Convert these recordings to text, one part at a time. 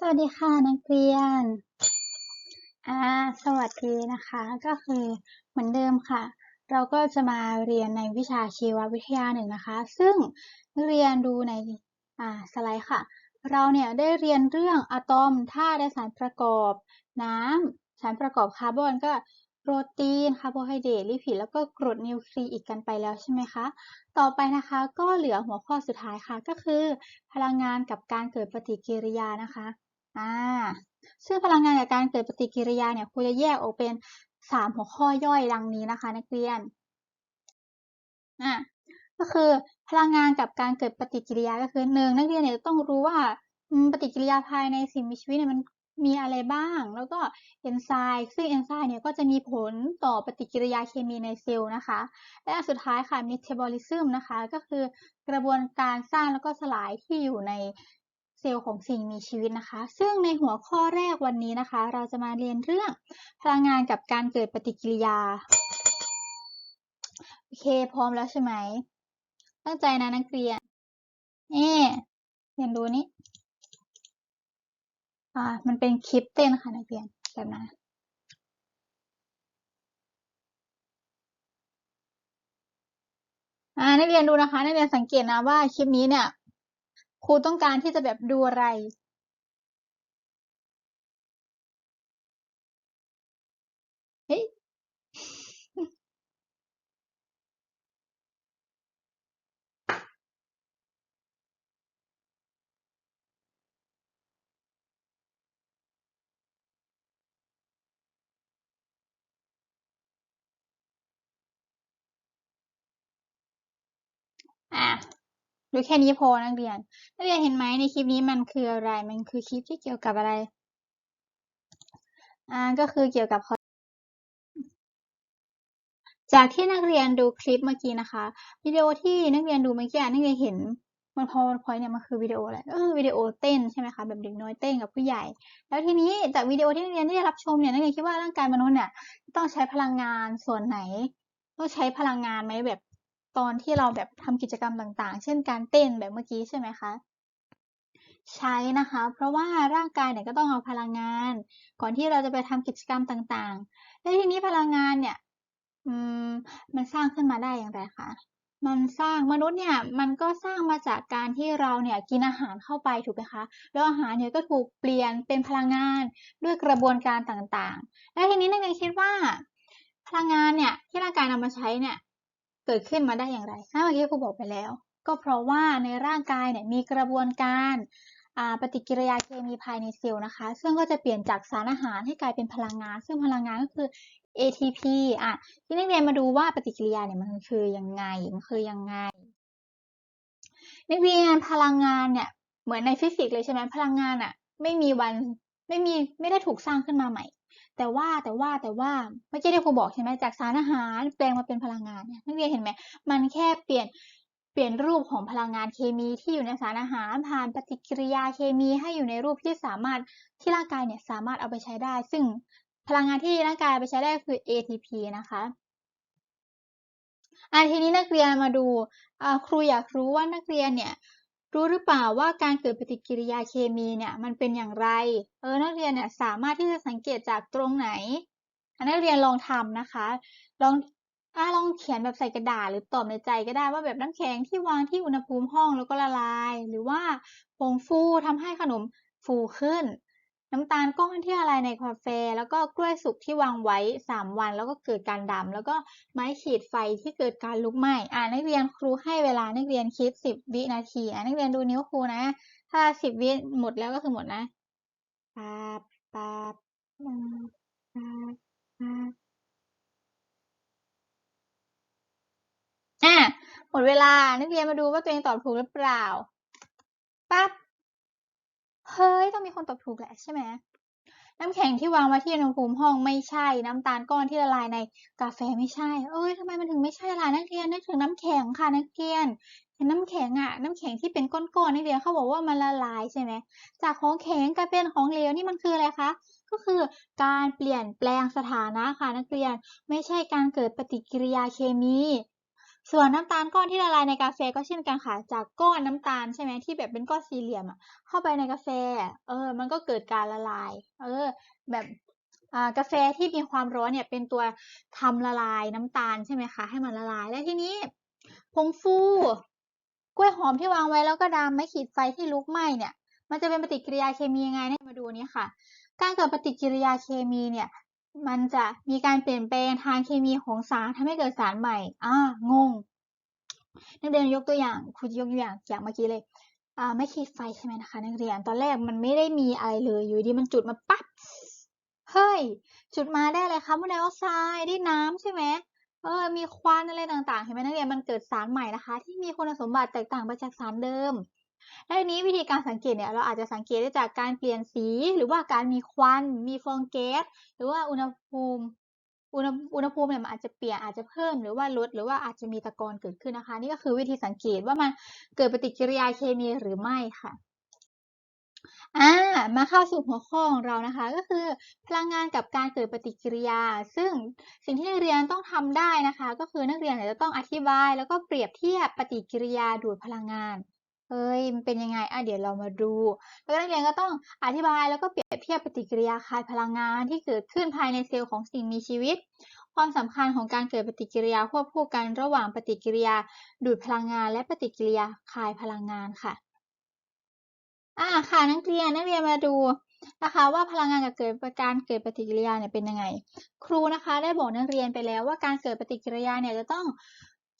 สวัสดีค่ะนักเรียน อ่า สวัสดีนะคะ ก็คือเหมือนเดิมค่ะ เราก็จะมาเรียนในวิชาชีววิทยาหนึ่งนะคะ ซึ่งนักเรียนดูใน อ่า สไลด์ค่ะ เราเนี่ยได้เรียนเรื่องอะตอมธาตุและสารประกอบ น้ำสารประกอบคาร์บอนก็โปรตีน คาร์โบไฮเดรต ลิพิด แล้วก็กรดนิวคลีอิกกันไปแล้วใช่ไหมคะ ต่อไปนะคะก็เหลือหัวข้อสุดท้ายค่ะ ก็คือ พลังงานกับการเกิดปฏิกิริยานะคะ อ่าซึ่งพลังงานกับการเกิดปฏิกิริยาเนี่ยครูจะแยกออกเป็น3หัวข้อย่อยดังนี้นะคะ นักเรียนอ่าก็คือพลังงานกับการเกิดปฏิกิริยาก็คือ1นักเรียนเนี่ยต้องรู้ว่าปฏิกิริยาภายในสิ่งมีชีวิตเนี่ยมันมีอะไรบ้าง แล้วก็เอนไซม์ซึ่งเอนไซม์เนี่ยก็จะมีผลต่อปฏิกิริยาเคมีในเซลล์นะคะ และสุดท้ายค่ะ metabolism นะคะ ก็คือกระบวนการสร้างแล้วก็สลายที่อยู่ใน เซลล์ของสิ่งมีชีวิตนะคะ ซึ่งในหัวข้อแรกวันนี้นะคะ เราจะมาเรียนเรื่องพลังงานกับการเกิดปฏิกิริยา โอเค พร้อมแล้วใช่ไหม ตั้งใจนะนักเรียนนี่เรียนดูนี่อ่า มันเป็นคลิปเต้นค่ะนักเรียนแบบนะอ่านักเรียนดูนะคะ นักเรียนสังเกตนะว่าคลิปนี้เนี่ย ครูต้องการที่จะแบบดูอะไร เฮ้ย อะ ดูแค่นี้พอนักเรียน นักเรียนเห็นไหมในคลิปนี้มันคืออะไร มันคือคลิปที่เกี่ยวกับอะไร อ่า ก็คือเกี่ยวกับจากที่นักเรียนดูคลิปเมื่อกี้นะคะ วิดีโอที่นักเรียนดูเมื่อกี้นักเรียนเห็นมันพอพอยเนี่ยมันคือวิดีโออะไรเออวิดีโอเต้นใช่ไหมคะแบบเด็กน้อยเต้นกับผู้ใหญ่ แล้วทีนี้จากวิดีโอที่นักเรียนได้รับชมเนี่ยนักเรียนคิดว่าร่างกายมนุษย์เนี่ยต้องใช้พลังงานส่วนไหนต้องใช้พลังงานไหมแบบ ตอนที่เราแบบทำกิจกรรมต่างๆ เช่นการเต้นแบบเมื่อกี้ใช่ไหมคะใช้นะคะ เพราะว่าร่างกายเนี่ยก็ต้องเอาพลังงาน ก่อนที่เราจะไปทำกิจกรรมต่างๆ แล้วทีนี้พลังงานเนี่ยอืมมันสร้างขึ้นมาได้อย่างไรคะ มันสร้างมนุษย์เนี่ยมันก็สร้างมาจากการที่เราเนี่ยกินอาหารเข้าไปถูกไหมคะ แล้วอาหารเนี่ยก็ถูกเปลี่ยนเป็นพลังงานด้วยกระบวนการต่างๆ แล้วทีนี้นักเรียนคิดว่า พลังงานเนี่ยที่ร่างกายนำมาใช้เนี่ย เกิดขึ้นมาได้อย่างไรเมื่อกี้ครูบอกไปแล้ว ก็เพราะว่าในร่างกายเนี่ยมีกระบวนการปฏิกิริยาเคมีภายในเซลล์นะคะ ซึ่งก็จะเปลี่ยนจากสารอาหารให้กลายเป็นพลังงาน ซึ่งพลังงานก็คือ ATP อะที่นักเรียนมาดูว่าปฏิกิริยาเนี่ยมันคือยังไง มันคือยังไง นักเรียนพลังงานเนี่ยเหมือนในฟิสิกส์เลยใช่ไหมพลังงานอะไม่มีวันไม่มีไม่ได้ถูกสร้างขึ้นมาใหม่ แต่ว่าแต่ว่าแต่ว่าเมื่อกี้ที่ครูบอกใช่ไหมจากสารอาหารแปลงมาเป็นพลังงานเนี่ยนักเรียนเห็นไหมมันแค่เปลี่ยนเปลี่ยนรูปของพลังงานเคมีที่อยู่ในสารอาหารผ่านปฏิกิริยาเคมีให้อยู่ในรูปที่สามารถที่ร่างกายเนี่ยสามารถเอาไปใช้ได้ ซึ่งพลังงานที่ร่างกายไปใช้ได้คือ ATP นะคะอ่าทีนี้นักเรียนมาดูครูอยากรู้ว่านักเรียนเนี่ย รู้หรือเปล่าว่าการเกิดปฏิกิริยาเคมีเนี่ยมันเป็นอย่างไร เออ นักเรียนเนี่ยสามารถที่จะสังเกตจากตรงไหน นักเรียนลองทำนะคะ ลองอาลองเขียนแบบใส่กระดาษหรือตอบในใจก็ได้ว่าแบบน้ำแข็งที่วางที่อุณหภูมิห้องแล้วก็ละลาย หรือว่าผงฟูทำให้ขนมฟูขึ้น น้ำตาลก้อนที่ละลายในกาแฟ แล้วก็กล้วยสุกที่วางไว้สามวัน แล้วก็เกิดการดำแล้วก็ไม้ขีดไฟที่เกิดการลุกไหม้อ่านักเรียนครูให้เวลานักเรียนคิดสิบวินาทีอ่านักเรียนดูนิ้วครูนะ ถ้าสิบวิหมดแล้วก็คือหมดนะปาปาบปาบปาบปาบอะหมดเวลานักเรียนมาดูว่าตัวเองตอบถูกหรือเปล่าปั๊บ เฮ้ย ต้องมีคนตอบถูกแหละใช่ไหมน้ำแข็งที่วางไว้ที่อุณหภูมิห้องไม่ใช่ น้ำตาลก้อนที่ละลายในกาแฟไม่ใช่ เอ้ยทำไมมันถึงไม่ใช่ล่ะนักเรียนนึกถึงน้ำแข็งค่ะนักเรียนเห็นน้ำแข็งอะน้ำแข็งที่เป็นก้อนๆนักเรียนเขาบอกว่ามันละลายใช่ไหมจากของแข็งกลายเป็นของเหลวนี่มันคืออะไรคะก็คือการเปลี่ยนแปลงสถานะค่ะนักเรียน ไม่ใช่การเกิดปฏิกิริยาเคมี ส่วนน้ำตาลก้อนที่ละลายในกาแฟก็เช่นกันค่ะ จากก้อนน้ำตาลใช่ไหมที่แบบเป็นก้อนสี่เหลี่ยมอะเข้าไปในกาแฟ เออ มันก็เกิดการละลาย เออ แบบกาแฟที่มีความร้อนเนี่ยเป็นตัวทำละลายน้ำตาลใช่ไหมคะให้มันละลายแล้วทีนี้ผงฟูกล้วยหอมที่วางไว้แล้วก็ดามไม้ขีดไฟที่ลุกไหม้เนี่ย มันจะเป็นปฏิกิริยาเคมียังไงเนี่ยมาดูนี้ค่ะ การเกิดปฏิกิริยาเคมีเนี่ย มันจะมีการเปลี่ยนแปลงทางเคมีของสารทำให้เกิดสารใหม่ อ่า งง นักเรียนยกตัวอย่างครูยกตัวอย่างอย่างเมื่อกี้เลย อ่า ไม่ขีดไฟใช่ไหมนะคะ นักเรียน ตอนแรกมันไม่ได้มีอะไรเลย อยู่ดีมันจุดมาปั๊บ เฮ้ย จุดมาได้อะไรคาร์บอนไดออกไซด์ได้น้ำใช่ไหมเออ มีควันอะไรต่างๆ เห็นไหมนักเรียน มันเกิดสารใหม่นะคะ ที่มีคุณสมบัติแตกต่างไปจากสารเดิม และทีนี้วิธีการสังเกตเนี่ยเราอาจจะสังเกตได้จากการเปลี่ยนสี หรือว่าการมีควัน มีฟองแก๊สหรือว่าอุณหภูมิอุณหอุณหภูมิเนี่ยมันอาจจะเปลี่ยนอาจจะเพิ่มหรือว่าลดหรือว่าอาจจะมีตะกอนเกิดขึ้นนะคะ นี่ก็คือวิธีสังเกตว่ามันเกิดปฏิกิริยาเคมีหรือไม่ค่ะอ่ามาเข้าสู่หัวข้อของเรานะคะ ก็คือพลังงานกับการเกิดปฏิกิริยา ซึ่งสิ่งที่นักเรียนต้องทำได้นะคะ ก็คือนักเรียนจะต้องอธิบาย แล้วก็เปรียบเทียบปฏิกิริยาดูดพลังงาน เฮ้ยมันเป็นยังไงอะเดี๋ยวเรามาดู แล้วนักเรียนก็ต้องอธิบายแล้วก็เปรียบเทียบปฏิกิริยาคายพลังงานที่เกิดขึ้นภายในเซลล์ของสิ่งมีชีวิต ความสำคัญของการเกิดปฏิกิริยาควบคู่กันระหว่างปฏิกิริยาดูดพลังงาน และปฏิกิริยาคายพลังงานค่ะอ่าค่ะนักเรียนนักเรียนมาดูนะคะว่าพลังงานกับเกิดการเกิดปฏิกิริยาเนี่ยเป็นยังไง ครูนะคะได้บอกนักเรียนไปแล้วว่าการเกิดปฏิกิริยาเนี่ยจะต้อง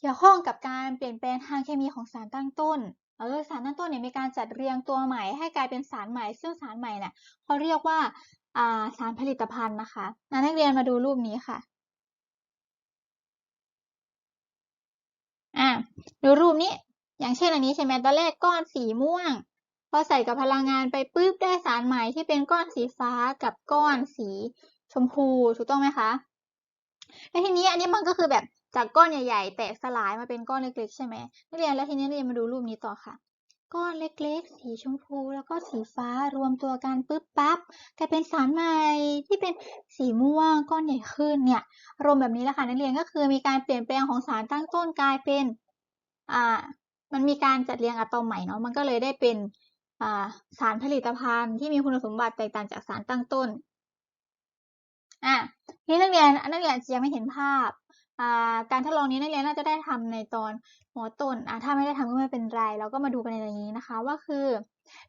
เกี่ยวข้องกับการเปลี่ยนแปลงทางเคมีของสารตั้งต้น เออสารตั้งต้นเนี่ยมีการจัดเรียงตัวใหม่ให้กลายเป็นสารใหม่ ซึ่งสารใหม่เนี่ยเขาเรียกว่าอ่าสารผลิตภัณฑ์นะคะนักเรียนมาดูรูปนี้ค่ะอ่าดูรูปนี้อย่างเช่นอันนี้ใช่ไหมตอนแรกก้อนสีม่วง พอใส่กับพลังงานไปปุ๊บได้สารใหม่ที่เป็นก้อนสีฟ้ากับก้อนสีชมพูถูกต้องไหมคะแล้วทีนี้อันนี้มันก็คือแบบ จากก้อนใหญ่ๆ แตกสลายมาเป็นก้อนเล็กๆ ใช่ไหมนักเรียนแล้วทีนี้นักเรียนมาดูรูปนี้ต่อค่ะ ก้อนเล็กๆ สีชมพูแล้วก็สีฟ้ารวมตัวกันปุ๊บปั๊บกลายเป็นสารใหม่ที่เป็นสีม่วงก้อนใหญ่ขึ้นเนี่ยอารมแบบนี้แหละค่ะนักเรียนก็คือมีการเปลี่ยนแปลงของสารตั้งต้นกลายเป็นอ่ามันมีการจัดเรียงอะตอมใหม่เนาะมันก็เลยได้เป็นอ่าสารผลิตภัณฑ์ที่มีคุณสมบัติแตกต่างจากสารตั้งต้นอะนี้นักเรียนนักเรียนอาจจะยังไม่เห็นภาพ การทดลองนี้นักเรียนน่าจะได้ทำในตอนหัวต้นถ้าไม่ได้ทำก็ไม่เป็นไร เราก็มาดูกันในอย่างนี้นะคะว่าคือ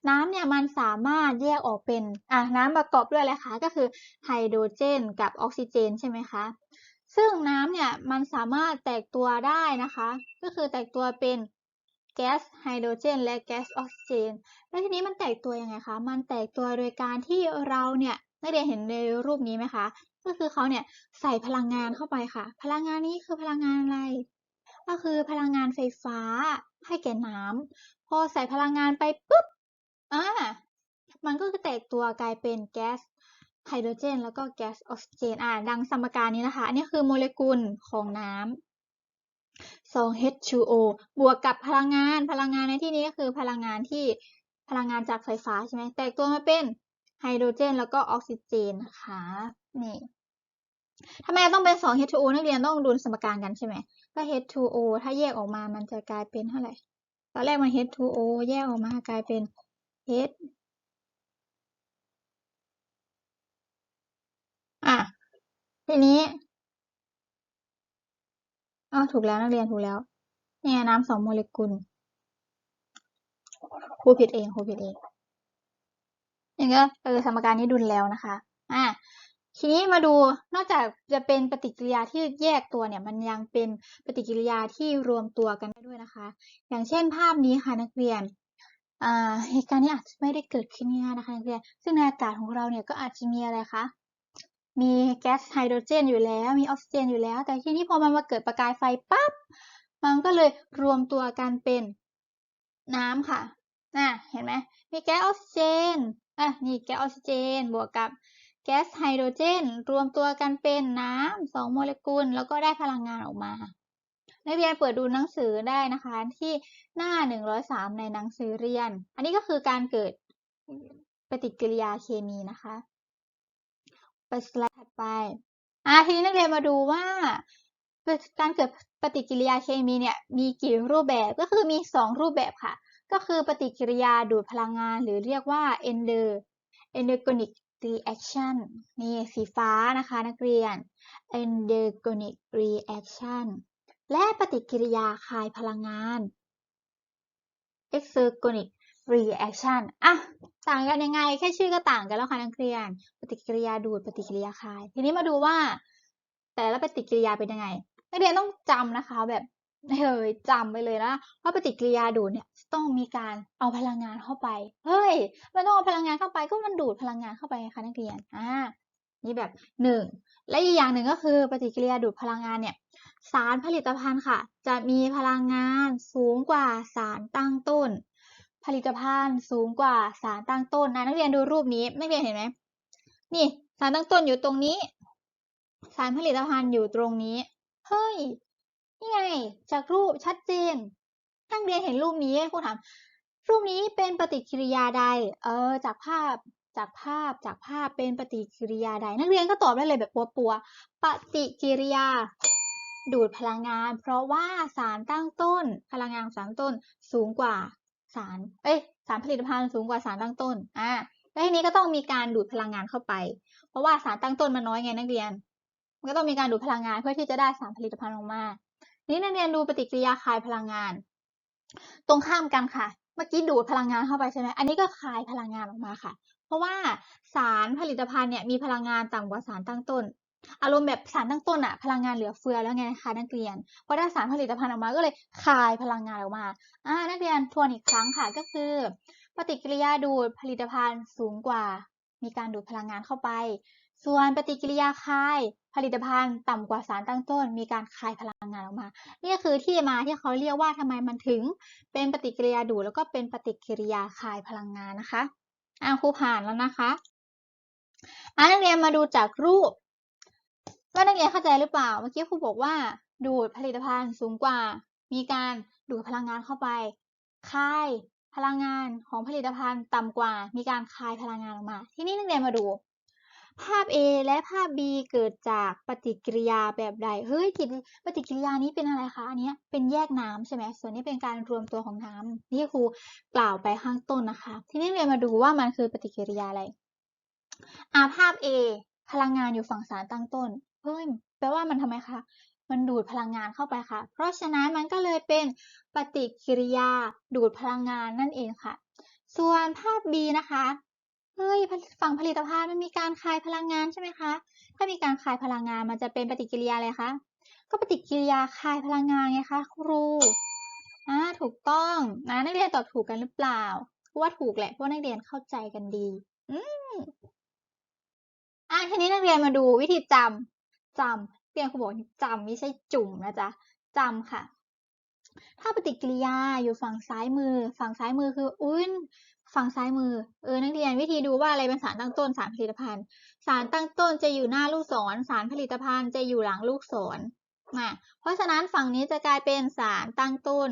น้ำเนี่ยมันสามารถแยกออกเป็นอะน้ำประกอบด้วยอะไรคะก็คือไฮโดรเจน กับออกซิเจนใช่ไหมคะซึ่งน้ำเนี่ยมันสามารถแตกตัวได้นะคะ ก็คือแตกตัวเป็นแก๊สไฮโดรเจน และแก๊สออกซิเจน แล้วทีนี้มันแตกตัวยังไงคะ มันแตกตัวโดยการที่เราเนี่ยนักเรียนเห็นในรูปนี้ไหมคะ ก็คือเขาเนี่ยใส่พลังงานเข้าไปค่ะ พลังงานนี้คือพลังงานอะไร ก็คือพลังงานไฟฟ้าให้แก่น้ำพอใส่พลังงานไปปุ๊บอ่ามันก็จะแตกตัวกลายเป็นแก๊สไฮโดรเจน แล้วก็แก๊สออกซิเจนอ่าดังสมการนี้นะคะ อันนี้คือโมเลกุลของน้ำ 2H2O บวกกับพลังงาน พลังงานในที่นี้ก็คือพลังงานที่พลังงานจากไฟฟ้าใช่ไหมแตกตัวมาเป็นไฮโดรเจน แล้วก็ออกซิเจนนะคะ นี่ ทำไมต้องเป็น 2H2O นักเรียนต้องดูสมการกันใช่ไหมก็ H2O ถ้าแยกออกมามันจะกลายเป็นเท่าไหร่ ตอนแรกมัน H2O แยกออกมากลายเป็น H อะ ทีนี้อ๋อถูกแล้วนักเรียนถูกแล้ว เนี่ยน้ำสองโมเลกุลครูผิดเองครูผิดเองอย่างก็เออสมการนี้ดุลแล้วนะคะ อะ ทีนี้มาดูนอกจากจะเป็นปฏิกิริยาที่แยกตัวเนี่ย มันยังเป็นปฏิกิริยาที่รวมตัวกันได้ด้วยนะคะ อย่างเช่นภาพนี้ค่ะนักเรียนอ่าเหตุการณ์นี้อาจจะไม่ได้เกิดขึ้นง่ายนะคะนักเรียน ซึ่งในอากาศของเราเนี่ยก็อาจจะมีอะไรคะ มีแก๊สไฮโดรเจน อยู่แล้ว มีออกซิเจนอยู่แล้ว แต่ทีนี้พอมันมาเกิดประกายไฟปั๊บ มันก็เลยรวมตัวกันเป็นน้ำค่ะ น่ะ เห็นไหม มีแก๊สออกซิเจน อะ นี่แก๊สออกซิเจน บวกกับ แก๊สไฮโดรเจน รวมตัวกันเป็นน้ำสองโมเลกุล แล้วก็ได้พลังงานออกมา นักเรียนเปิดดูหนังสือได้นะคะที่หน้า 103 ในหนังสือเรียน อันนี้ก็คือการเกิดปฏิกิริยาเคมีนะคะไปสไลด์ถัดไปอะทีนี้นักเรียนมาดูว่าการเกิดปฏิกิริยาเคมีเนี่ยมีกี่รูปแบบก็คือมี 2 รูปแบบค่ะ ก็คือปฏิกิริยาดูดพลังงาน หรือเรียกว่า ender endergonic reaction นี่สีฟ้านะคะนักเรียน endergonic reaction และปฏิกิริยาคายพลังงาน exergonic reaction อะ ต่างกันยังไง แค่ชื่อก็ต่างกันแล้วค่ะนักเรียน ปฏิกิริยาดูด ปฏิกิริยาคาย ทีนี้มาดูว่า แต่ละปฏิกิริยาเป็นยังไง นักเรียนต้องจำนะคะแบบ เฮ้ยจำไปเลยนะว่าปฏิกิริยาดูดเนี่ยต้องมีการเอาพลังงานเข้าไป เฮ้ย มันต้องเอาพลังงานเข้าไปก็มันดูดพลังงานเข้าไปไงคะนักเรียน อ่า นี่แบบหนึ่ง และอีกอย่างหนึ่งก็คือปฏิกิริยาดูดพลังงานเนี่ย สารผลิตภัณฑ์ค่ะ จะมีพลังงานสูงกว่าสารตั้งต้น ผลิตภัณฑ์สูงกว่าสารตั้งต้นนะนักเรียนดูรูปนี้นักเรียนเห็นไหมนี่สารตั้งต้นอยู่ตรงนี้ สารผลิตภัณฑ์อยู่ตรงนี้ เฮ้ย นี่ไง จากรูปชัดเจน นักเรียนเห็นรูปนี้ครูถาม รูปนี้เป็นปฏิกิริยาใด เออ จากภาพ จากภาพ จากภาพเป็นปฏิกิริยาใด นักเรียนก็ตอบได้เลยแบบปัวๆ ปฏิกิริยา ดูดพลังงาน เพราะว่าสารตั้งต้น พลังงานสารตั้งต้นสูงกว่าสาร เอ้ย สารผลิตภัณฑ์สูงกว่าสารตั้งต้น อ่าแล้วทีนี้ก็ต้องมีการดูดพลังงานเข้าไป เพราะว่าสารตั้งต้นมันน้อยไงนักเรียน มันก็ต้องมีการดูดพลังงานเพื่อที่จะได้สารผลิตภัณฑ์ออกมา นี้นักเรียนดูปฏิกิริยาคายพลังงาน ตรงข้ามกันค่ะ เมื่อกี้ดูดพลังงานเข้าไปใช่ไหมอันนี้ก็คายพลังงานออกมาค่ะ เพราะว่าสารผลิตภัณฑ์เนี่ยมีพลังงานต่ำกว่าสารตั้งต้น อารมณ์แบบสารตั้งต้นอะพลังงานเหลือเฟือแล้วไงคะนักเรียนเพอได้สารผลิตภัณฑ์ออกมาก็เลยคายพลังงานออกมาอ่านักเรียนทวนอีกครั้งค่ะก็คือ ปฏิกิริยาดูดผลิตภัณฑ์สูงกว่า มีการดูดพลังงานเข้าไป ส่วนปฏิกิริยาคาย ผลิตภัณฑ์ต่ำกว่าสารตั้งต้น มีการคายพลังงานออกมา นี่คือที่มาที่เขาเรียกว่าทำไมมันถึงเป็นปฏิกิริยาดูดแล้วก็เป็นปฏิกิริยาคายพลังงานนะคะอ่าครูผ่านแล้วนะคะอ่านักเรียนมาดูจากรูปว่านักเรียนเข้าใจหรือเปล่า เมื่อกี้ครูบอกว่า ดูดผลิตภัณฑ์สูงกว่า มีการดูดพลังงานเข้าไปคายพลังงานของผลิตภัณฑ์ต่ำกว่า มีการคายพลังงานออกมา ที่นี่นักเรียนมาดู ภาพ A และภาพ B เกิดจากปฏิกิริยาแบบใด เฮ้ยปฏิกิริยานี้เป็นอะไรคะ อันนี้เป็นแยกน้ำใช่ไหม ส่วนนี้เป็นการรวมตัวของน้ำนี่ครูกล่าวไปข้างต้นนะคะ ทีนี้เรียนมาดูว่ามันคือปฏิกิริยาอะไรอาภาพ A พลังงานอยู่ฝั่งสารตั้งต้น เฮ้ย แปลว่ามันทำไมคะ มันดูดพลังงานเข้าไปค่ะ เพราะฉะนั้นมันก็เลยเป็นปฏิกิริยาดูดพลังงานนั่นเองค่ะ ส่วนภาพ B นะคะ เฮ้ยฝั่งผลิตภัณฑ์มันมีการคายพลังงานใช่ไหมคะ ถ้ามีการคายพลังงานมันจะเป็นปฏิกิริยาอะไรคะ ก็ปฏิกิริยาคายพลังงานไงคะครูอ่าถูกต้องนะนักเรียนตอบถูกกันหรือเปล่าว่าถูกแหละเพราะนักเรียนเข้าใจกันดี อืมอะทีนี้นักเรียนมาดูวิธีจำจำเรียนครูบอกจำไม่ใช่จุ่มนะจ๊ะจำค่ะ ถ้าปฏิกิริยาอยู่ฝั่งซ้ายมือ ฝั่งซ้ายมือคืออุ้น ฝั่งซ้ายมือ เออ นักเรียนวิธีดูว่าอะไรเป็นสารตั้งต้นสารผลิตภัณฑ์ สารตั้งต้นจะอยู่หน้าลูกศร สารผลิตภัณฑ์จะอยู่หลังลูกศรนะเพราะฉะนั้นฝั่งนี้จะกลายเป็นสารตั้งต้น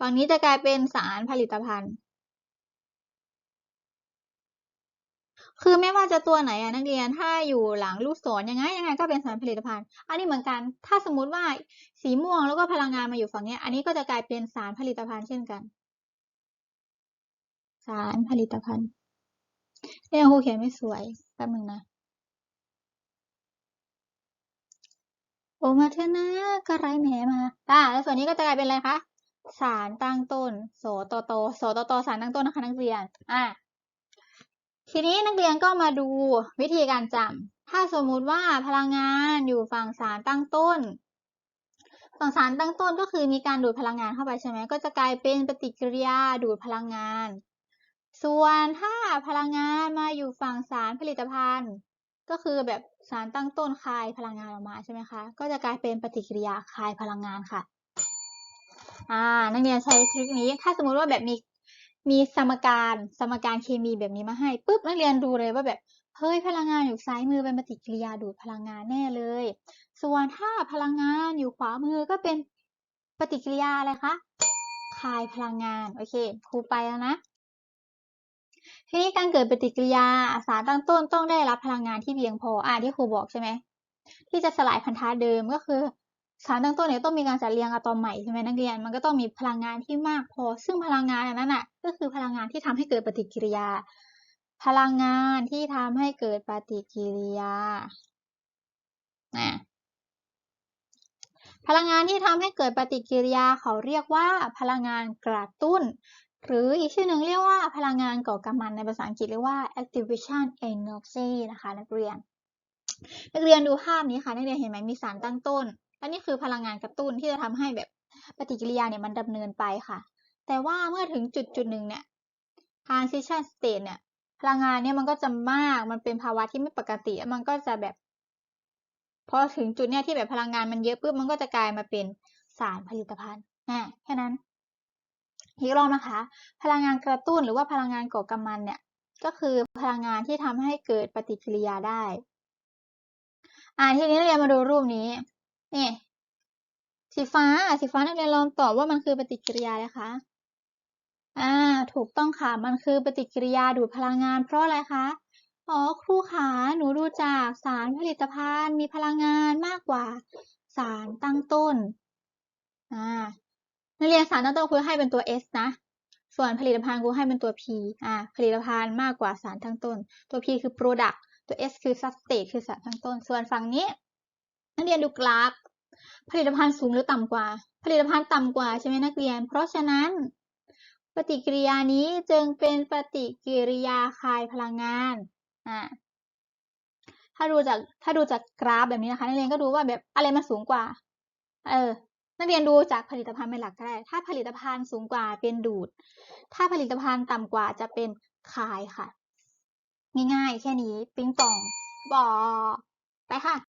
ฝั่งนี้จะกลายเป็นสารผลิตภัณฑ์ คือไม่ว่าจะตัวไหนอะนักเรียนถ้าอยู่หลังลูกศรยังไงยังไงก็เป็นสารผลิตภัณฑ์ อันนี้เหมือนกันถ้าสมมุติว่าสีม่วงแล้วก็พลังงานมาอยู่ฝั่งนี้อันนี้ก็จะกลายเป็นสารผลิตภัณฑ์เช่นกัน สารผลิตภัณฑ์เรียครูเขียนไม่สวยแป๊บนึงนะโอมาเถอะนะก็ไร้แหมมาอ่าแล้วส่วนนี้ก็จะกลายเป็นอะไรคะสารตั้งต้นโสตโตโสตโตสารตั้งต้นนะคะนักเรียน อ่า ทีนี้นักเรียนก็มาดูวิธีการจำถ้าสมมุติว่าพลังงานอยู่ฝั่งสารตั้งต้น ฝั่งสารตั้งต้นก็คือมีการดูดพลังงานเข้าไปใช่ไหมก็จะกลายเป็นปฏิกิริยาดูดพลังงาน ส่วนถ้าพลังงานมาอยู่ฝั่งสารผลิตภัณฑ์ ก็คือแบบสารตั้งต้นคายพลังงานออกมาใช่ไหมคะก็จะกลายเป็นปฏิกิริยาคายพลังงานค่ะอ่านักเรียนใช้ทริคนี้ถ้าสมมุติว่าแบบมี มีสมการสมการเคมีแบบนี้มาให้ปุ๊บนักเรียนดูเลยว่าแบบเฮ้ยพลังงานอยู่ซ้ายมือเป็นปฏิกิริยาดูดพลังงานแน่เลย ส่วนถ้าพลังงานอยู่ขวามือก็เป็นปฏิกิริยาอะไรคะคายพลังงานโอเคครูไปแล้วนะทีนี้การเกิดปฏิกิริยาสารตั้งต้นต้องได้รับพลังงานที่เพียงพออ่าที่ครูบอกใช่ไหมที่จะสลายพันธะเดิมก็คือ สารตั้งต้นเนี่ยต้องมีการจัดเรียงอะตอมใหม่ใช่ไหมนักเรียน มันก็ต้องมีพลังงานที่มากพอ ซึ่งพลังงานอันนั้นน่ะก็คือพลังงานที่ทำให้เกิดปฏิกิริยา พลังงานที่ทำให้เกิดปฏิกิริยานะพลังงานที่ทำให้เกิดปฏิกิริยาเขาเรียกว่าพลังงานกระตุ้น หรืออีกชื่อหนึ่งเรียกว่าพลังงานก่อกำมันในภาษาอังกฤษเรียกว่า activation energy นะคะนักเรียน นักเรียนดูภาพนี้ค่ะนักเรียนเห็นไหมมีสารตั้งต้น และนี่คือพลังงานกระตุ้นที่จะทำให้แบบปฏิกิริยาเนี่ยมันดำเนินไปค่ะ แต่ว่าเมื่อถึงจุดจุดหนึ่งเนี่ย transition state เนี่ย พลังงานเนี่ยมันก็จะมาก มันเป็นภาวะที่ไม่ปกติ มันก็จะแบบพอถึงจุดเนี้ยที่แบบพลังงานมันเยอะปุ๊บมันก็จะกลายมาเป็นสารผลิตภัณฑ์นะแค่นั้นอีกรอบนะคะ พลังงานกระตุ้นหรือว่าพลังงานก่อกำมันเนี่ย ก็คือพลังงานที่ทำให้เกิดปฏิกิริยาได้ อ่าทีนี้เรียนมาดูรูปนี้ นี่สีฟ้าสีฟ้านักเรียนลองตอบว่ามันคือปฏิกิริยานะคะอ่าถูกต้องค่ะมันคือปฏิกิริยาดูดพลังงาน เพราะอะไรคะอ๋อครูขาหนูดูจากสารผลิตภัณฑ์มีพลังงานมากกว่าสารตั้งต้นอ่านักเรียนสารตั้งต้นครูให้เป็นตัว S นะ ส่วนผลิตภัณฑ์ครูให้เป็นตัว P อ่าผลิตภัณฑ์มากกว่าสารตั้งต้น ตัว P คือ product ตัว S คือ substrate คือสารตั้งต้น ส่วนฝั่งนี้ นักเรียนดูกราฟ ผลิตภัณฑ์สูงหรือต่ำกว่า ผลิตภัณฑ์ต่ำกว่าใช่ไหมนักเรียน เพราะฉะนั้น ปฏิกิริยานี้จึงเป็นปฏิกิริยาคายพลังงานอ่าถ้าดูจากถ้าดูจากกราฟแบบนี้นะคะนักเรียนก็ดูว่าแบบอะไรมันสูงกว่า เออนักเรียนดูจากผลิตภัณฑ์เป็นหลักก็ได้ ถ้าผลิตภัณฑ์สูงกว่าเป็นดูด ถ้าผลิตภัณฑ์ต่ำกว่าจะเป็นคายค่ะ ง่ายๆ แค่นี้ ปิ๊งปอง บอ ไปค่ะ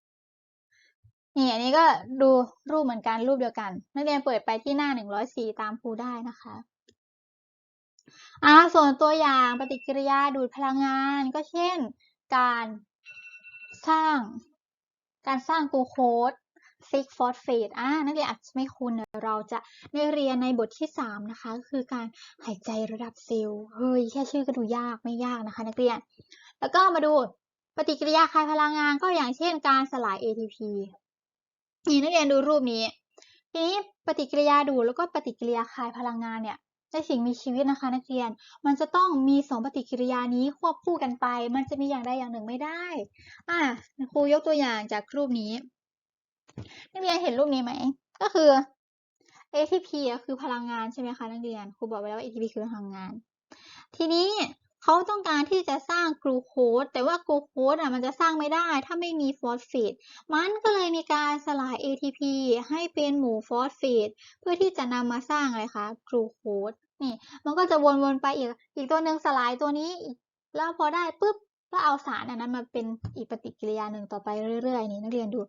นี่อันนี้ก็ดูรูปเหมือนกันรูปเดียวกัน นักเรียนเปิดไปที่หน้าหนึ่งร้อยสี่ตามครูได้นะคะอ่าส่วนตัวอย่างปฏิกิริยาดูดพลังงานก็เช่น การสร้าง การสร้างกูโคสซิกฟอสเฟตอ่านักเรียนอาจจะไม่คุ้นเราจะได้เรียนในบทที่สามนะคะก็คือการหายใจระดับเซลล์เฮ้ยแค่ชื่อก็ดูยากไม่ยากนะคะ นักเรียน แล้วก็มาดูปฏิกิริยาคายพลังงานก็อย่างเช่น การสลาย ATP นี่นักเรียนดูรูปนี้ ทีนี้ปฏิกิริยาดูดแล้วก็ปฏิกิริยาคายพลังงานเนี่ยในสิ่งมีชีวิตนะคะ นักเรียน มันจะต้องมีสองปฏิกิริยานี้ควบคู่กันไป มันจะมีอย่างใดอย่างหนึ่งไม่ได้ อะครูยกตัวอย่างจากรูปนี้นักเรียนเห็นรูปนี้ไหม ก็คือ ATP อะคือพลังงานใช่ไหมคะนักเรียน ครูบอกไว้แล้วว่า ATP คือพลังงาน ทีนี้ เขาต้องการที่จะสร้างกลูโคสแต่ว่ากลูโคสอะมันจะสร้างไม่ได้ถ้าไม่มีฟอสเฟตมันก็เลยมีการสลาย ATP ให้เป็นหมู่ฟอสเฟตเพื่อที่จะนำมาสร้างอะไรคะกลูโคสนี่มันก็จะวนๆไปอีกอีกตัวหนึ่งสลายตัวนี้แล้วพอได้ปุ๊บก็เอาสารอันนั้นมาเป็นอีกปฏิกิริยาหนึ่งต่อไปเรื่อยๆนี่นักเรียนดู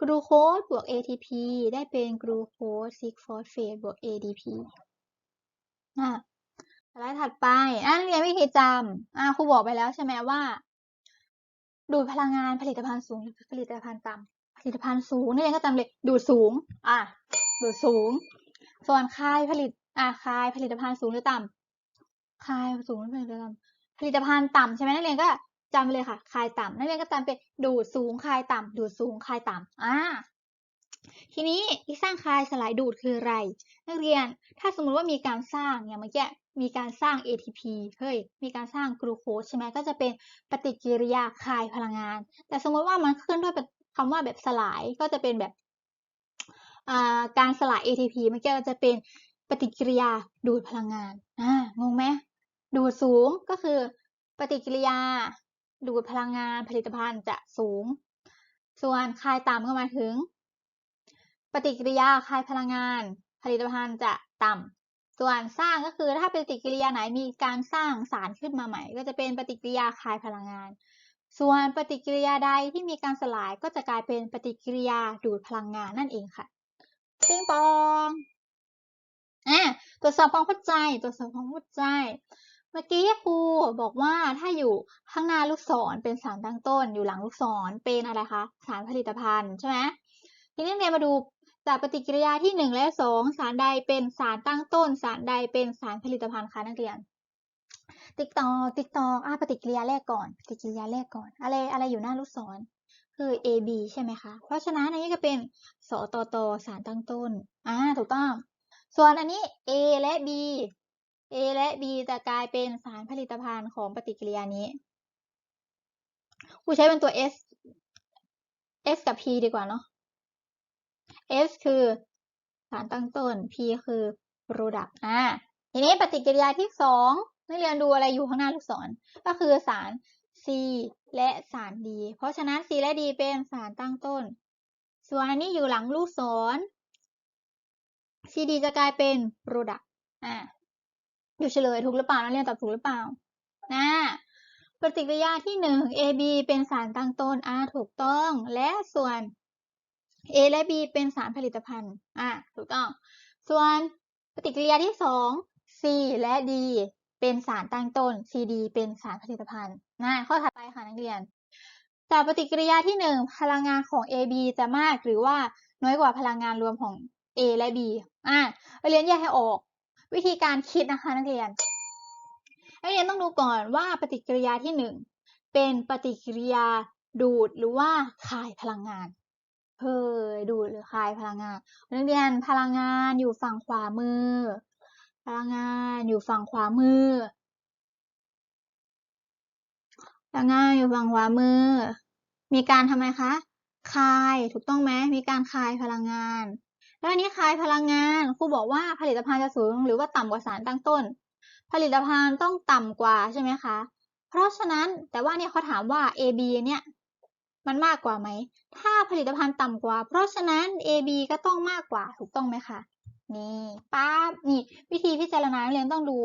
กลูโคสบวก ATP ได้เป็นกลูโคสซิกฟอสเฟตบวก ADP อะ สไลด์ถัดไปอ่านเรียนวิธีจำอ่าครูบอกไปแล้วใช่ไหมว่า ดูดพลังงานผลิตภัณฑ์สูงหรือผลิตภัณฑ์ต่ำผลิตภัณฑ์สูงนักเรียนก็จำเลยดูดสูง อ่าดูดสูง ส่วนคายผลิตอ่าคายผลิตภัณฑ์สูงหรือต่ำคายสูงหรือผลิตภัณฑ์ผลิตภัณฑ์ต่ำใช่ไหมนักเรียนก็จำเลยค่ะ คายต่ำนักเรียนก็จำเป็นดูดสูงคายต่ำดูดสูงคายต่ำอ่าทีนี้ที่สร้างคายสลายดูดคืออะไร นักเรียนถ้าสมมุติว่ามีการสร้างอย่างเมื่อกี้ มีการสร้าง ATP เฮ้ย มีการสร้างกลูโคสใช่ไหมก็จะเป็นปฏิกิริยาคายพลังงาน แต่สมมติว่ามันขึ้นด้วยคำว่าแบบสลายก็จะเป็นแบบการสลาย ATP เมื่อกี้ก็จะเป็นปฏิกิริยาดูดพลังงานอ่างงไหมดูดสูงก็คือ ปฏิกิริยา ดูดพลังงานผลิตภัณฑ์จะสูง ส่วนคายต่ำก็มาถึง ปฏิกิริยาคายพลังงาน ผลิตภัณฑ์จะต่ำ ส่วนสร้างก็คือถ้าปฏิกิริยาไหนมีการสร้างสารขึ้นมาใหม่ ก็จะเป็นปฏิกิริยาคายพลังงาน ส่วนปฏิกิริยาใดที่มีการสลายก็จะกลายเป็นปฏิกิริยาดูดพลังงานนั่นเองค่ะปิงปองอะตรวจสอบความเข้าใจตรวจสอบความเข้าใจ เมื่อกี้ครูบอกว่าถ้าอยู่ข้างหน้าลูกศรเป็นสารตั้งต้น อยู่หลังลูกศรเป็นอะไรคะสารผลิตภัณฑ์ใช่ไหมทีนี้เรียนมาดู จากปฏิกิริยาที่หนึ่งและสองสารใดเป็นสารตั้งต้น สารใดเป็นสารผลิตภัณฑ์คะนักเรียน ติ๊กตอกติ๊กตอกอะปฏิกิริยาแรกก่อน ปฏิกิริยาแรกก่อน อะไรอะไรอยู่หน้าลูกศรคือ AB ใช่ไหมคะ เพราะฉะนั้นอันนี้ก็เป็นสตตสารตั้งต้นอ่าถูกต้อง ส่วนอันนี้ A และ B A และ B จะกลายเป็นสารผลิตภัณฑ์ของปฏิกิริยานี้ครูใช้เป็นตัว S S กับ P ดีกว่าเนาะ S คือสารตั้งต้น P คือ product อ่าทีนี้ปฏิกิริยาที่สองนักเรียนดูอะไรอยู่ข้างหน้าลูกศร ก็คือสาร C และสาร D เพราะฉะนั้น C และ D เป็นสารตั้งต้น ส่วนอันนี้อยู่หลังลูกศร CD จะกลายเป็น product อ่าดูเฉลยถูกหรือเปล่านักเรียนตอบถูกหรือเปล่านะปฏิกิริยาที่หนึ่ง AB เป็นสารตั้งต้นอ่าถูกต้อง และส่วน A และ B เป็นสารผลิตภัณฑ์อ่าถูกต้อง ส่วนปฏิกิริยาที่สอง C และ D เป็นสารตั้งต้น CD เป็นสารผลิตภัณฑ์นะข้อถัดไปค่ะนักเรียน จากปฏิกิริยาที่หนึ่งพลังงานของ AB จะมากหรือว่าน้อยกว่าพลังงานรวมของ A และ B อ่าเรียนแยกให้ออก วิธีการคิดนะคะนักเรียน นักเรียนต้องดูก่อนว่าปฏิกิริยาที่หนึ่งเป็นปฏิกิริยาดูดหรือว่าคายพลังงาน เฮยดูดหรือคายพลังงาน นักเรียนพลังงานอยู่ฝั่งขวามือ พลังงานอยู่ฝั่งขวามือ พลังงานอยู่ฝั่งขวามือ มีการทำไมคะ คายถูกต้องไหมมีการคายพลังงาน แล้วอันนี้คายพลังงานครูบอกว่าผลิตภัณฑ์จะสูงหรือว่าต่ำกว่าสารตั้งต้น ผลิตภัณฑ์ต้องต่ำกว่าใช่ไหมคะ เพราะฉะนั้นแต่ว่าเนี่ยเขาถามว่า AB เนี่ย มันมากกว่าไหม ถ้าผลิตภัณฑ์ต่ำกว่า เพราะฉะนั้น AB ก็ต้องมากกว่า ถูกต้องไหมคะ นี่ป๊าบนี่วิธีพิจารณานักเรียนต้องดู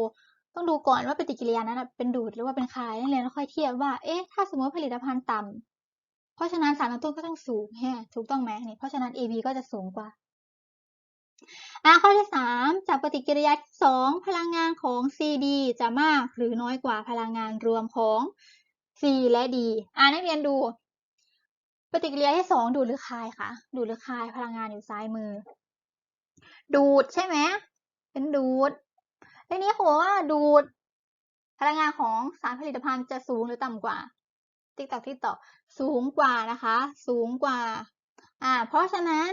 ต้องดูก่อนว่าปฏิกิริยานั้นเป็นดูดหรือว่าเป็นคายนักเรียนแล้วค่อยเทียบว่า เอ๊ะ ถ้าสมมติผลิตภัณฑ์ต่ำ เพราะฉะนั้นสารตั้งต้นก็ต้องสูงแฮถูกต้องไหมนี่ เพราะฉะนั้น AB ก็จะสูงกว่าอะข้อที่สามจากปฏิกิริยาที่สองพลังงานของ CD จะมากหรือน้อยกว่าพลังงานรวมของ C และ D อ่านักเรียนดู ปฏิกิริยาที่สองดูดหรือคายคะดูดหรือคายพลังงานอยู่ซ้ายมือ ดูดใช่ไหมเป็นดูดทีนี้เขาบอกว่าดูด พลังงานของสารผลิตภัณฑ์จะสูงหรือต่ำกว่าติ๊กตอกติ๊กตอกสูงกว่านะคะ สูงกว่า อ่า เพราะฉะนั้น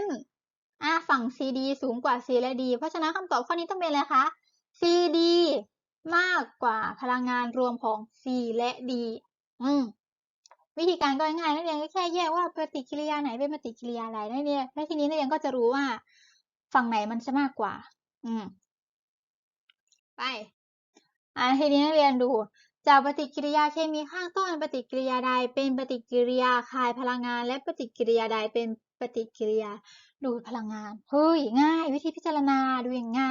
อ่าฝั่ง CD สูงกว่า C และ D เพราะฉะนั้นคำตอบข้อนี้ต้องเป็นอะไรคะ CD มากกว่าพลังงานรวมของ C และ D อืม วิธีการก็ง่ายนักเรียนก็แค่แยกว่าปฏิกิริยาไหนเป็นปฏิกิริยาอะไรนักเรียนแล้วทีนี้นักเรียนก็จะรู้ว่า ฝั่งไหนมันจะมากกว่า อืม ไปอ่าทีนี้นักเรียนดู จากปฏิกิริยาเคมีข้างต้นปฏิกิริยาใดเป็นปฏิกิริยาคายพลังงาน และปฏิกิริยาใดเป็นปฏิกิริยาดูดพลังงาน เฮ้ยง่าย วิธีพิจารณาดูยังไง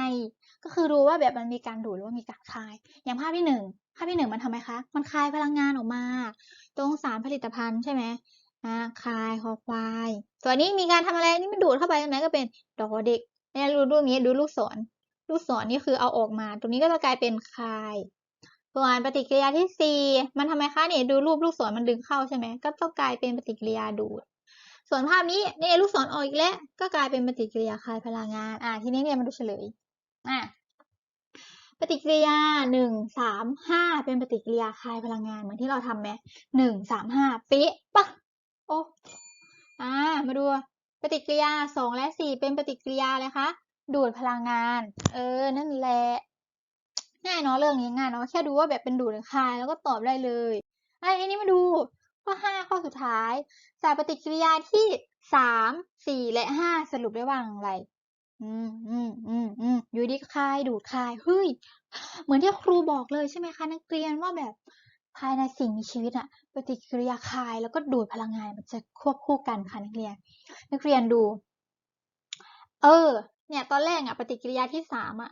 ก็คือรู้ว่าแบบมันมีการดูดหรือว่ามีการคาย อย่างภาพที่หนึ่ง ภาพที่หนึ่งมันทำไมคะ มันคายพลังงานออกมา ตรงสารผลิตภัณฑ์ใช่ไหมอ่าคายคอควาย ส่วนนี้มีการทำอะไร นี่มันดูดเข้าไปตรงไหนก็เป็นดอเด็กเนี่ยดูรูปนี้ดูลูกศร ลูกศรนี่คือเอาออกมา ตรงนี้ก็จะกลายเป็นคาย ส่วนปฏิกิริยาที่สี่มันทำไมคะเนี่ยดูรูปลูกศรมันดึงเข้าใช่ไหม ก็ต้องกลายเป็นปฏิกิริยาดูด ส่วนภาพนี้เนี่ยลูกศรออกอีกแล้ว ก็กลายเป็นปฏิกิริยาคายพลังงาน อ่าทีนี้เนี่ยมาดูเฉลย อ่า ฏิกิริยาหนึ่งสามห้าเป็นปฏิกิริยาคายพลังงานเหมือนที่เราทำไหมหนึ่งสามห้าเป๊ะปะโอ้อ่ามาดูปฏิกิริยาสองและสี่เป็นปฏิกิริยาอะไรคะดูดพลังงาน เออ นั่นแหละง่ายเนาะเรื่องนี้ง่ายเนาะแค่ดูว่าแบบเป็นดูดหรือคายแล้วก็ตอบได้เลยไอ้อันนี้มาดูข้อห้าข้อสุดท้ายจากปฏิกิริยาที่สามสี่และห้าสรุปได้ว่าอย่างไร อืมอืมอืมอืมอยู่ดีคายดูดคายเฮ้ยเหมือนที่ครูบอกเลยใช่ไหมคะนักเรียนว่าแบบภายในสิ่งมีชีวิตอะปฏิกิริยาคายแล้วก็ดูดพลังงานมันจะควบคู่กันค่ะนักเรียน นักเรียนดู เออ เนี่ยตอนแรกอะปฏิกิริยาที่สามอะ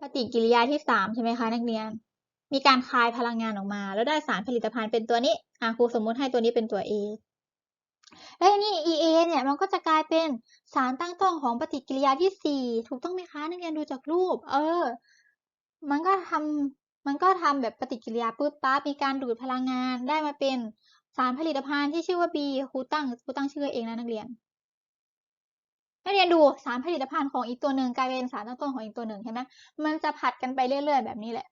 ปฏิกิริยาที่สามใช่ไหมคะนักเรียน มีการคายพลังงานออกมา แล้วได้สารผลิตภัณฑ์เป็นตัวนี้อะครูสมมุติให้ตัวนี้เป็นตัว A แล้วนี้ EA เนี่ยมันก็จะกลายเป็นสารตั้งต้นของปฏิกิริยาที่สี่ถูกต้องไหมคะนักเรียนดูจากรูป เออ มันก็ทำมันก็ทำแบบปฏิกิริยาปุ๊บปั๊บมีการดูดพลังงานได้มาเป็นสารผลิตภัณฑ์ที่ชื่อว่า B ครูตั้งครูตั้งชื่อเองนะนักเรียน นักเรียนดูสารผลิตภัณฑ์ของอีกตัวหนึ่งกลายเป็นสารตั้งต้นของอีกตัวหนึ่งเห็นไหมมันจะผัดกันไปเรื่อย ๆ แบบนี้แหละ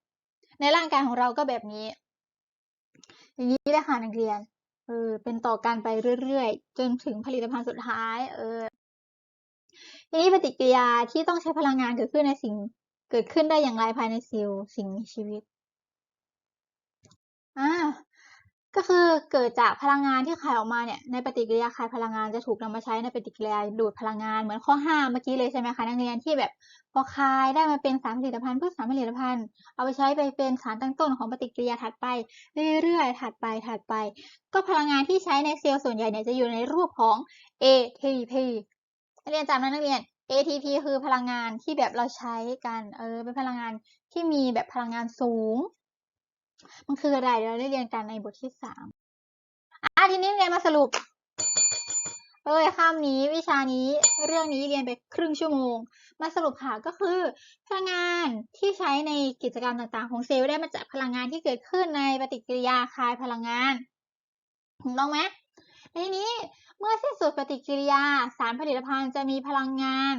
ในร่างกายของเราก็แบบนี้ อย่างนี้แหละค่ะนักเรียน เออเป็นต่อกันไปเรื่อยๆ จนถึงผลิตภัณฑ์สุดท้าย เออทีนี้ปฏิกิริยาที่ต้องใช้พลังงานเกิดขึ้นในสิ่งเกิดขึ้นได้อย่างไรภายในเซลล์สิ่งมีชีวิตอา ก็คือเกิดจากพลังงานที่คายออกมาเนี่ยในปฏิกิริยาคายพลังงานจะถูกนำมาใช้ในปฏิกิริยาดูดพลังงานเหมือนข้อ 5 เมื่อกี้เลยใช่ไหมคะนักเรียนที่แบบพอคายได้มาเป็นสารผลิตภัณฑ์ปุ๊บสารผลิตภัณฑ์ เอาไปใช้ไปเป็นสารตั้งต้นของปฏิกิริยาถัดไป เรื่อยๆถัดไปๆก็พลังงานที่ใช้ในเซลล์ส่วนใหญ่เนี่ยจะอยู่ในรูปของ ATP นักเรียนจำนะนักเรียน ATP คือพลังงานที่แบบเราใช้กันเออเป็นพลังงานที่มีแบบพลังงานสูง มันคืออะไรเราได้เรียนกันในบทที่3อาทีนี้เรียนมาสรุปเฮ้ยคาบนี้วิชานี้เรื่องนี้เรียนไปครึ่งชั่วโมง มาสรุปค่ะก็คือ พลังงานที่ใช้ในกิจกรรมต่างๆ ของเซลล์ได้มาจากพลังงานที่เกิดขึ้นในปฏิกิริยาคายพลังงานถูกต้องไหม?ทีนี้เมื่อสิ้นสุดปฏิกิริยาสารผลิตภัณฑ์จะมีพลังงาน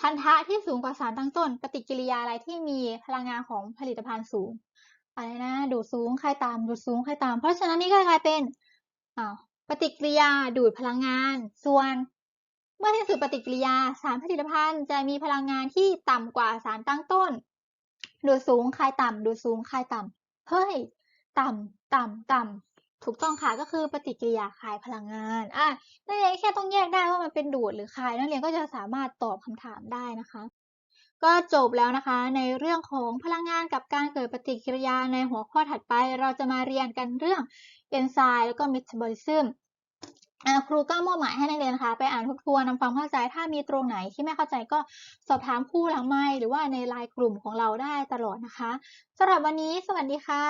พันธะที่สูงกว่าสารตั้งต้น ปฏิกิริยาอะไรที่มีพลังงานของผลิตภัณฑ์สูง อะไรนะ ดูดสูงคายต่ำดูดสูงคายต่ำเพราะฉะนั้นนี่ก็กลายเป็นอ้าวปฏิกิริยาดูดพลังงาน ส่วน เมื่อสิ้นสุดปฏิกิริยาสารผลิตภัณฑ์จะมีพลังงานที่ต่ำกว่าสารตั้งต้น ดูดสูงคายต่ำดูดสูงคายต่ำเฮ้ยต่ำต่ำต่ำถูกต้องค่ะก็คือปฏิกิริยาคายพลังงานอานักเรียนแค่ต้องแยกได้ว่ามันเป็นดูดหรือคายนักเรียนก็จะสามารถตอบคำถามได้นะคะ ก็จบแล้วนะคะ ในเรื่องของพลังงานกับการเกิดปฏิกิริยาในหัวข้อถัดไป เราจะมาเรียนกันเรื่องเอนไซม์แล้วก็ Metabolism อ่าครูก็มอบหมายให้นักเรียนนะคะ ไปอ่านทบทวนทำความเข้าใจถ้ามีตรงไหนที่ไม่เข้าใจก็สอบถามครูหลังไมค์หรือว่าใน LINE กลุ่มของเราได้ตลอดนะคะสำหรับวันนี้สวัสดีค่ะ